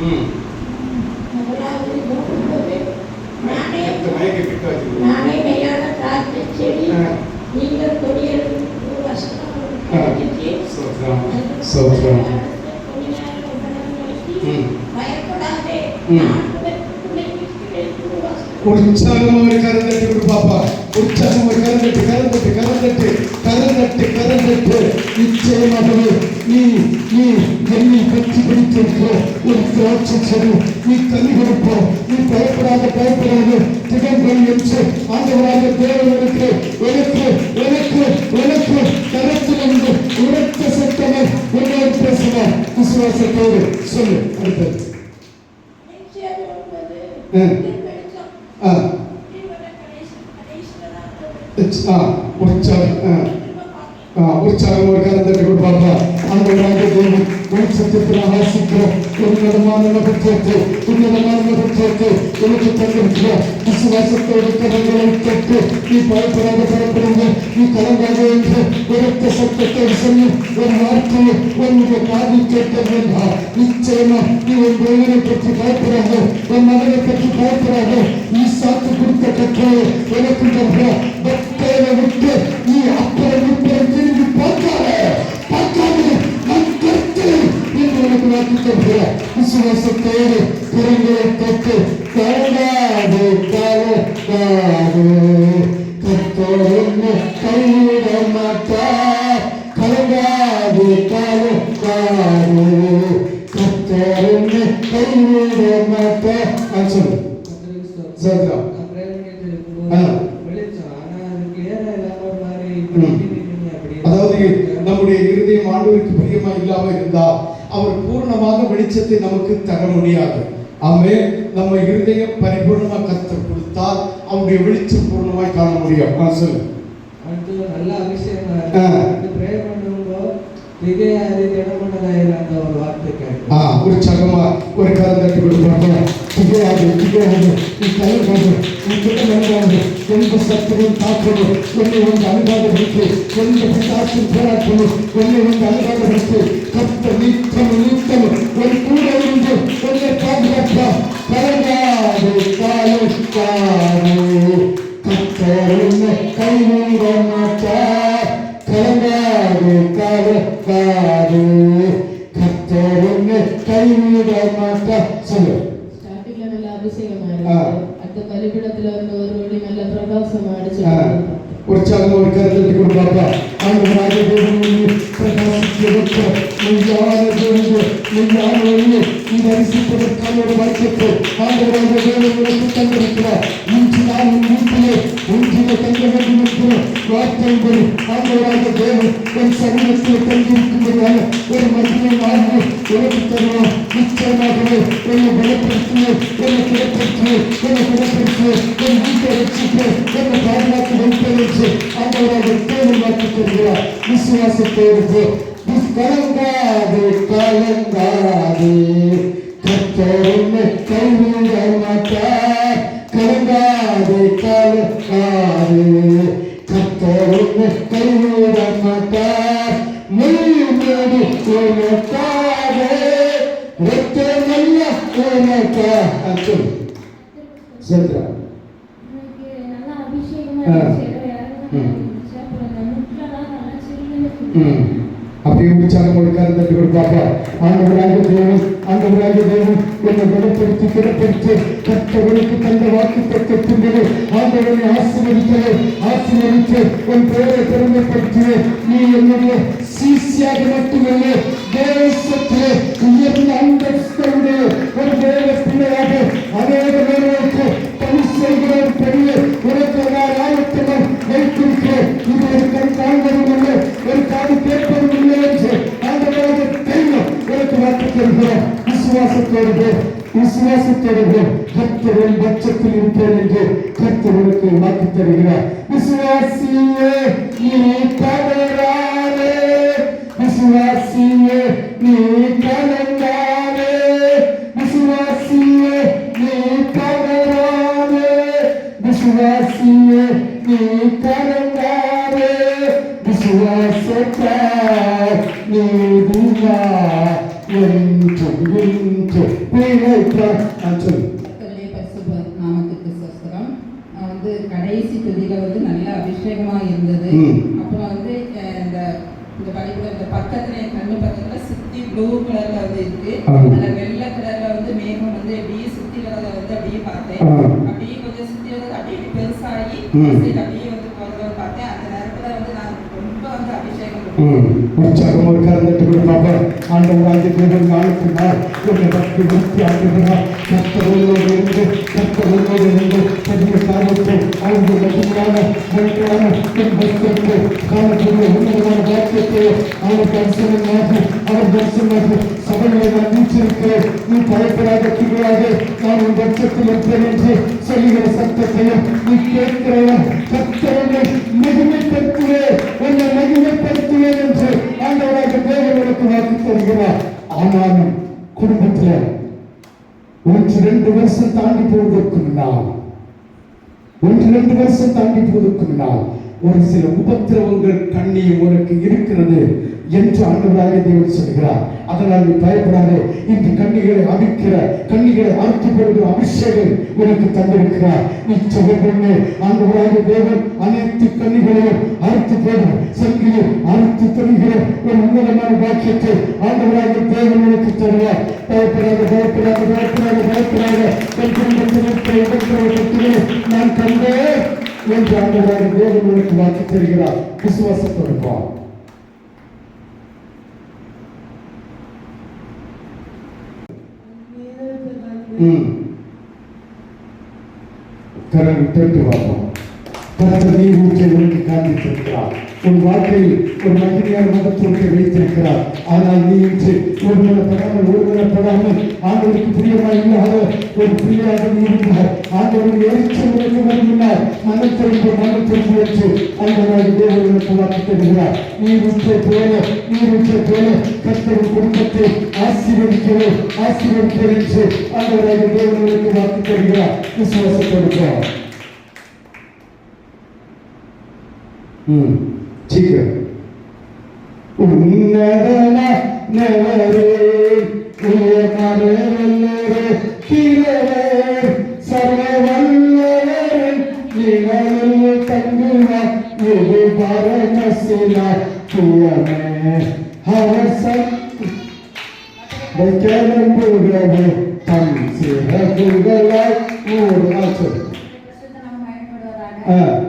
ம் முதலாவது நோக்கும்போது நானே எடுத்து மயக்க கிட்ட வச்சுக்கணும் நானே மெய்யான திராட்சை செடி ஆ. நீங்கள் கொடியல் ஒரு வருஷம் ஆ. சோத்ரம் சோத்ரம் ம். பயப்படாதே ம். நான் உனக்குள்ளே இருக்கிறேன் ஒரு வருஷம் உற்சாகமா ஒரு கரந்தட்டு கொடு பாப்பா உற்சாகமா கரந்தட்டு கரந்தட்டு கரந்தட்டு கரந்தட்டு கரந்தட்டு நிச்சயமாகவே நீ நீ என்னை பற்றி பிடித்திருக்கிற ஒரு திராட்சை செடி நீ கனி கொடுப்போம் நீ பயப்படாத பயப்படாத திகழ்கள் என்று ஆண்டவராக தேவனுக்கு எனக்கு எனக்கு எனக்கு கரத்திலிருந்து உரத்த சத்தமே உன்னோடு பேசுவார் விசுவாசத்தோடு சொல்லு அடுத்தது ஆ. வெளிச்சம். ஆ இவர கடைசி கடைசியில தான் ஆ உற்சாகம் ஆ திரும்ப பார்க்க ஆ, உற்சாகம் ஒரு கரந்தட்டு கொடுப்பாப்பா ஆண்டவராக தேவன் வெளிச்சத்தில் ஆசிக்கிறோம் உன்னதமான நபத்தியத்தை உன்னதமான நபத்தியத்தை எனக்கு தந்திருக்கிற விசுவாசத்தோடு கரங்களை தொட்டு நீ பயப்படாத பயப்படுங்க நீ கலங்காத என்று உரத்த சத்தத்தை சொல்லி ஒரு வார்த்தையை உன்னுடைய காதில் கேட்டது என்றால் நிச்சயமா நீ உன் தேவனை பற்றி பயப்படாத உன் மகனை பற்றி பயப்படாத நீ சாத்து கொடுத்த கட்டளை எனக்கு தருகிற பக்தனை விட்டு நீ அப்புறம் இப்புறம் திரும்பி பார்க்காத பார்க்காத நான் கர்த்தர் என்று உனக்கு வாக்கு தருகிற விசுவாசத்தோடு திறங்களை தொட்டு கலங்காது கலங்காது கர்த்தர் கைவிட மாட்டார் கலங்காது கலங்காது கர்த்தர் கைவிட மாட்டார் ஆ, சொல்லு சோத்ரம் ஆ. ம். அதாவது நம்முடைய இருதயம் ஆண்டவருக்கு பிரியமா இல்லாம இருந்தால் அவர் பூர்ணமாக வெளிச்சத்தை நமக்கு தர முடியாது. ஆமே நம்ம இருதயம் பரிபூர்ணமா கத்தர் கொடுத்தால் அவருடைய வெளிச்சம் பூர்ணமாய் காண முடியும். ஆ, சொல்லு. நல்ல அபிஷேகம் ஒரு உற்சாகமா ஒரு கரம் தட்டி கொடுப்பாங்க திகையாது திகையாது நீ கலங்காது நீ திட்டமல்லாது எந்த சத்துரும் தாக்கது என்னை வந்து அணுகாததற்கு எந்த பிசாசும் போராட்டமோ என்னை வந்து அணுகாததற்கு கத்த நீக்கம் நீக்கம் ஒரு கூட இருந்து என்னை தரிசிப்பதற்கான ஒரு ஆண்டவராக தேவன் தந்திருக்கிறார் இன்று நான் உன் வீட்டிலே ஒன்றிலே தங்க வேண்டும் என்கிற வார்த்தையின்படி ஆண்டவராக தேவன் என் சரீரத்தில் தங்கியிருக்கும்படியான ஒரு மகிமை வாழ்வு உனக்கு தருவோம் நிச்சயமாகவே என்னை பலப்படுத்தியே என்னை என்னை குணப்படுத்தியே என் வீட்டை என்னை பாதுகாத்து என்று ஆண்டவராக தேவன் வாக்கு தருகிறார். விசுவாசத்தோடு கலங்காது கலங்காது. கத்தரும் கைவிட மாட்டார் கலங்காது கலங்காது கத்தரும் கைவிட மாட்டார் மெய்மேடு உனக்காக ரத்தமல்ல உனக்காக சொல்லு சொல்றா எனக்கு நல்லா அபிஷேகமா ஆ. இருந்துச்சு. ஏதோ இறங்குன ம். மாதிரி இருந்துச்சு. அப்புறம் அந்த முட்டெல்லாம் நல்லா சில்லுன்னு இருந்துச்சு. ம். அப்படியே உற்சாகம் கொடுக்காத தட்டி கொடுப்பாப்பா ஆண்டவராக தேவன் ஆண்டவராக தேவன் என்னை குணப்படுத்தி குணப்படுத்தி கற்றவனுக்கு தந்த வாக்கு தத்துவத்தின்படி ஆண்டவனை ஆசீர்வதித்தே ஆசீர்வதித்து உன் பெயரை பெருமைப்படுத்தினே நீ என்னுடைய சீசியாக மட்டுமல்ல தேசத்திலே உயர்ந்த அந்தஸ்தனுடைய ஒரு தேவ பிள்ளையாக அநேக பேர்களுக்கு பணி செய்கிற ஒரு பெரிய உனக்கு நான் ஆயத்தமாக வைத்திருக்கிறேன் இது ஒரு கண் காண்பதும் இல்லை ஒரு காது கேட்பதும் இல்லை என்று ஆண்டவராக தெய்வம் உனக்கு வாக்கு தருகிறோம் விசுவாசத்தோடு போ விசுவாசத்தோடு போ கர்த்தரின் பட்சத்தில் இருப்பேன் என்று கர்த்தர் பிழைப்பார் நான் சொல்லு நாமத்துக்கு வந்து கடைசி துதியில வந்து நல்ல அபிஷேகமா இருந்தது. அப்புறம் வந்து இந்த இந்த பைபிள் இந்த பக்கத்துல கண்ணு பக்கத்துல சுத்தி ப்ளூ கலர்ல வந்து இருக்கு. அதுல வெள்ளை கலர்ல வந்து மேகம் வந்து அப்படியே சுத்தி வரத வந்து அப்படியே பார்த்தேன். அப்படியே கொஞ்சம் சுத்தி வரது அப்படியே பெருசாகி அப்படியே வந்து போறத பார்த்தேன். அந்த நேரத்துல வந்து நான் ரொம்ப வந்து அபிஷேகம் ஒரு தேவன் நாளுக்கு நாள் உன்னை பக்தி விருத்தி ஆக்குகிறார் கர்த்தரோடு இருந்து கர்த்தரோடு இருந்து பெரிய காரியத்தை அவங்க மகிமையான மகிமையான என் பக்தருக்கு காணக்கூடிய உன்னதமான வாக்கியத்தை அவர் தரிசனமாக அவர் தரிசனமாக சபைகளை நான் வீச்சிருக்கிறேன் நீ பயப்படாத திகழாக நான் உன் பட்சத்தில் இருப்பேன் என்று சொல்லுகிற சத்தத்தையும் நீ கேட்கிறேன் கர்த்தரை ஆனாலும் குடும்பத்தில் ஒன்று ரெண்டு வருஷம் தாண்டி போவதற்கு முன்னால் ஒன்று ரெண்டு வருஷம் தாண்டி போவதற்கு முன்னால் ஒரு சில உபத்திரவங்கள் கண்ணியும் உனக்கு இருக்கிறது. என்று ஆண்டவராக தேவன் சொல்கிறார் அதனால் நீ பயப்படாதே. இந்த கண்ணிகளை அவிக்கிற கண்ணிகளை அறுத்து போடுகிற அபிஷேகம் உனக்கு தந்திருக்கிறார். நீ சொல்லு ஆண்டவராக தேவன் அனைத்து கண்ணிகளையும் அறுத்து போடும் சங்கிலும் அறுத்து தருகிற ஒரு உன்னதமான வாக்கியத்தை ஆண்டவராக தேவன் உனக்கு தருவார். பயப்படாத பயப்படாத பயப்படாத பயப்படாத. என் குடும்பத்தினத்தை இருக்கிற நான் கண்டேன் என்று ஆண்டவராக தேவன் உனக்கு வாக்கி தருகிறார். விசுவாசத்தோடு போ ம் கரல் விட்டு பார்ப்போம் கர்த்தர் நீ ஊற்றை உனக்கு காண்பித்திருக்கிறார் உன் வாழ்க்கையில் ஒரு மகிமையான மகத்துவத்தை வைத்திருக்கிறார். ஆனால் நீ இன்று ஒருமனப்படாமல் ஒருமனப்படாமல் ஆண்டவருக்கு பிரியமாக இல்லாத ஒரு பிரியாக நீ இருந்தார் ஆண்டவரின் எரிச்சலுக்கு உனக்கு வருகிறார் மனத்திற்கு மனத்திற்கு வச்சு ஆண்டவராக தேவன் உனக்கு தருகிறார் நீர் ஊற்றை போல நீர் ஊற்றை போல கர்த்தரின் குடும்பத்தை ஆசீர்வதிக்கிறேன் ஆசீர்வதிக்கிறேன் என்று ஆண்டவராக தேவன் வாக்கு தருகிறார் விசுவாசப்படுகிறார் ம். ठीक है Uh.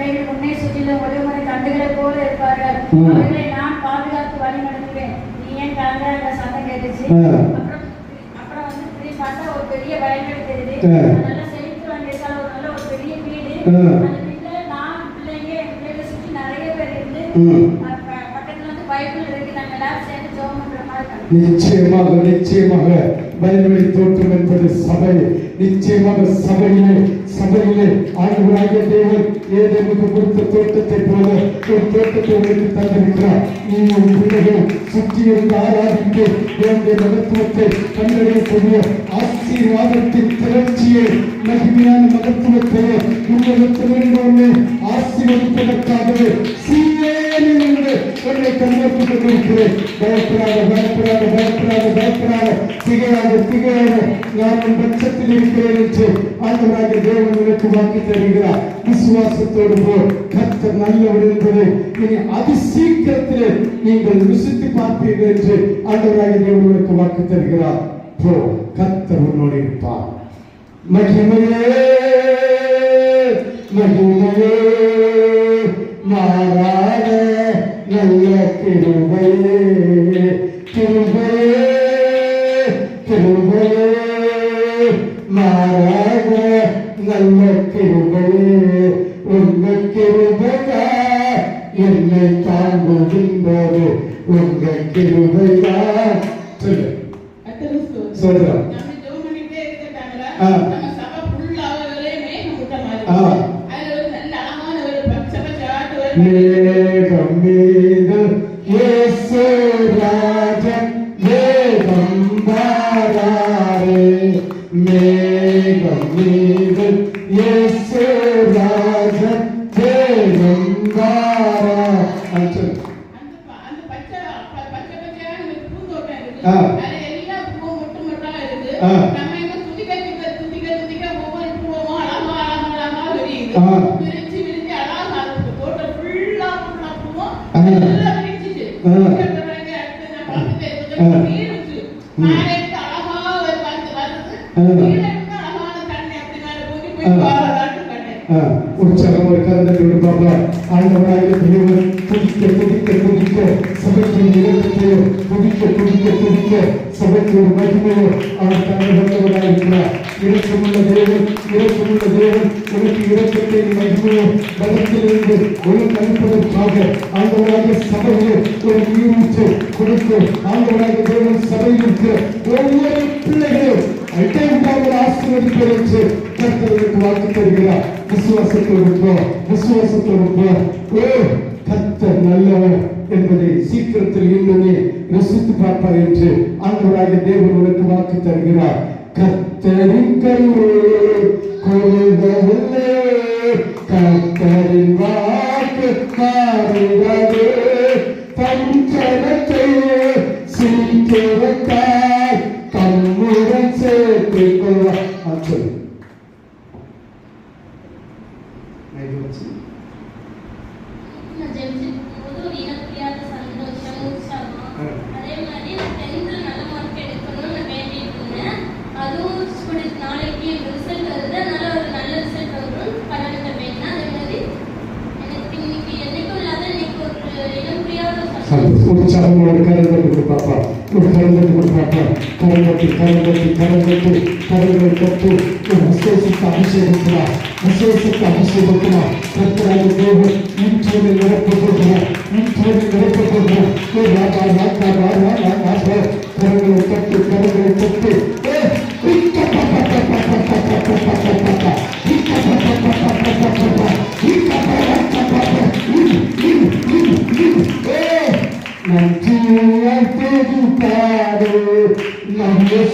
பிள்ளைகள் உன்னை சுற்றிலும் ஒரே முறை கண்டுகளைப் போல இருப்பார்கள். அவர்களை நான் பாதுகாத்து வழி நடத்துவேன். நீ ஏன் கலங்குற? அந்த சத்தம் கேட்டுச்சு. ஆ. அப்புறம் அப்புறம் வந்து திரும்பி பார்த்தா ஒரு பெரிய வயல்வெளி தெரியுது. ஆ. நல்ல செழித்து வந்திருக்கால ஒரு நல்ல ஒரு பெரிய வீடு. ஆ. அந்த வீட்டுல நான் பிள்ளைங்க என் பிள்ளைகளை சுற்றி நிறைய பேர் இருந்து ம். அஹ் ப- பக்கத்துல வந்து பைபிள் இருக்கு நாங்க எல்லாரும் சேர்ந்து ஜெபம் பண்ற மாதிரி கண்டு நிச்சயமாக நிச்சயமாக வயல்வெளி தோற்றம் என்பது சபை நிச்சயமாக சபையிலே சபையிலே ஆண்டுகளாக தேவன் ஏதேனுக்கு கொடுத்த தோட்டத்தை போல ஒரு தோட்டத்தை உங்களுக்கு தந்திருக்கிறார். நீ உன் பிள்ளைகள் சுற்றி இருந்து ஆராதித்து வேண்டிய மகத்துவத்தை கண்டறியக்கூடிய ஆசீர்வாதத்தின் திரட்சியை மகிமையான மகத்துவத்தை உன்னதத்திலிருந்து ஆசீர்வதிப்பதற்காகவே சீரேனிலிருந்து உன்னை கண்ணோக்கி கொண்டிருக்கிறேன் பயப்படாத பயப்படாத பயப்படாத பயப்படாத. திகழாத திகழாத. நான் உன் பட்சத்தில் இருக்கிறேன் என்று ஆண்டவராக தேவன் உனக்கு வாக்கு தருகிறார். விசுவாசத்தோடு போ. கர்த்தர் நல்லவர் என்பதை இனி அதி நீங்கள் ருசித்து பார்ப்பீர்கள் என்று ஆண்டவராக தேவன் உனக்கு வாக்கு தருகிறார். போ. கர்த்தர் உன்னோடு இருப்பார். மகிமையே மகிமையே மா கிருபையே கிருபையே கிருபையே மாறாத நல்ல கிருபையே உங்க கிருபையா என்னை தாங்குகின்றது உங்க கிருபையா. சொல்லு. சொல்றோம் உதார அஞ்சு ஆ. ஆண்டவராக தேவன் துதிக்க துதிக்க துதிக்க சபைக்கு நிலத்தையோ துதிக்க துதிக்க துதிக்க சபைக்கு ஒரு மகிமையோ அவர் தன்னை வந்தவராக இருக்கிறார் இரக்கமுள்ள தேவன் இரக்கமுள்ள தேவன் உனக்கு இரக்கத்தை மகிமையை பலத்திலிருந்து ஒரு கணிப்பதற்காக ஆண்டவராக சபையில் ஒரு நீரூற்று கொடுத்து ஆண்டவராக தேவன் சபையில் இருக்கிற ஒவ்வொரு பிள்ளைகளும் అయితే ఉంటామని ఆశీర్వదించే కర్తలకు వాకి తరిగిన விசுவாசத்தோடு விசுவாசத்தோடு ஓ கத்த நல்லவன் என்பதை சீக்கிரத்தில் இன்னுமே ரசித்து பார்ப்பார் என்று ஆண்டவராக தேவன் உனக்கு வாக்கு தருகிறார் கத்தரின் கையில் கத்தரின் खेलगट्टू उठाकर खेलगट्टू खेलगट्टू खेलगट्टू खेलगट्टू तो हंसे से कहीं से बचना हंसे से कहीं से बचना खतरा ये देव इंठे में मेरे को तो है इंठे में मेरे को तो है ये राजा राजा राजा राजा है खेलगट्टू खेलगट्टू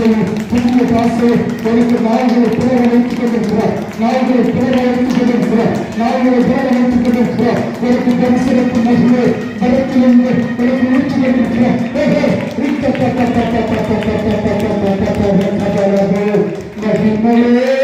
ஆசையில் புதிய காசு எனக்கு நாய்களை பிறகு வைத்துக் கொண்டிருக்கிறார் நாய்களை பிறகு வைத்துக் கொண்டிருக்கிறார் நாய்களை பிறகு வைத்துக் கொண்டிருக்கிறார் எனக்கு தரிசனத்தின் மகிழ்வு பலத்தில் இருந்து எனக்கு முடிச்சு கொண்டிருக்கிறார் மகிமையே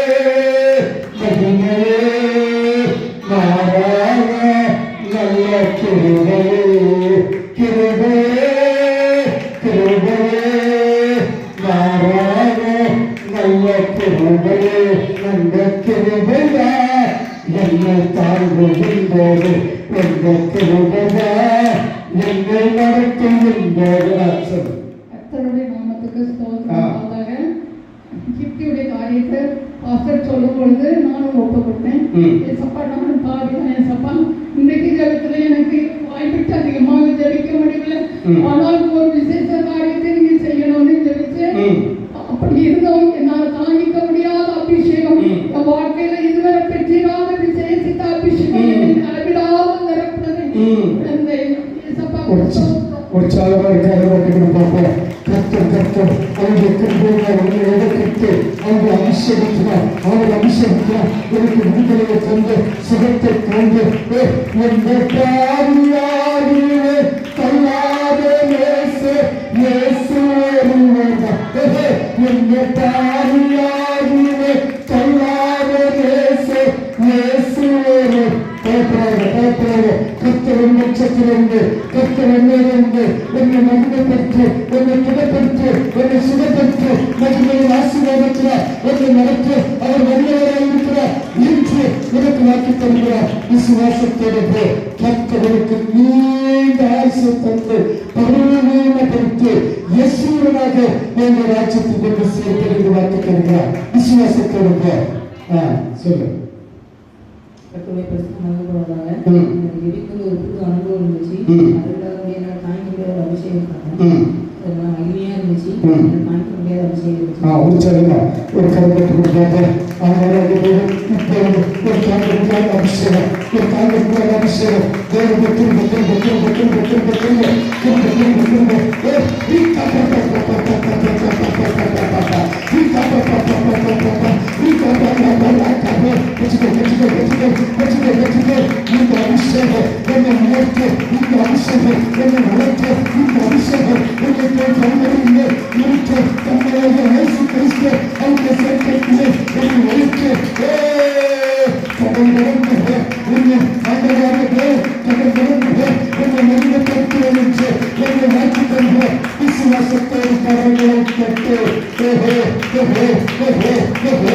திருவிழு எங்க திருவிழ என்னை தாழ்வுகின்றது எங்க திருவிழ என்னை நடத்துகின்றது கத்தருடைய நாமத்துக்கு ஸ்தோத்திரமாக கிப்தியுடைய காரியத்தை பாஸ்டர் சொல்லும் பொழுது நானும் ஒப்பு கொடுத்தேன் என் சப்பா நானும் பாடிதான் என் சப்பா இன்றைக்கு அப்படி இருந்தவங்க yaptı. Önce kırpırlarını yere kırptı. Önce işe bitme. Önce işe bitme. Böyle bir müdüre götürdü. Sıkıp tutturdu. Ve mümkünler yârini Allah'a neyse neyse önlerinde. Ve mümkünler yârini Allah'a neyse neyse önlerinde. Tekrar, tekrar. Kırptırımda çekilindi. Kırptırımda yendi. Önüne mümkün etti. போ ஆ சொல்லு. கட்டுரை பரிசுத்தமாகப்படுவதாக ம். ஜெபிக்கும் ஒரு புது அனுபவம் இருந்துச்சு. ம். அதுக்காக என்னால் தாங்கிக்க முடியாத அபிஷேகம் பண்ணேன். இருந்துச்சு. முடியாத இருந்துச்சு. ஆ ஒரு கருப்பட்டு கொடுத்தாங்க இப்போ ஒரு தாங்க ஒரு தாங்க முடியாத Aunque guerreiro, guerreiro, guerreiro.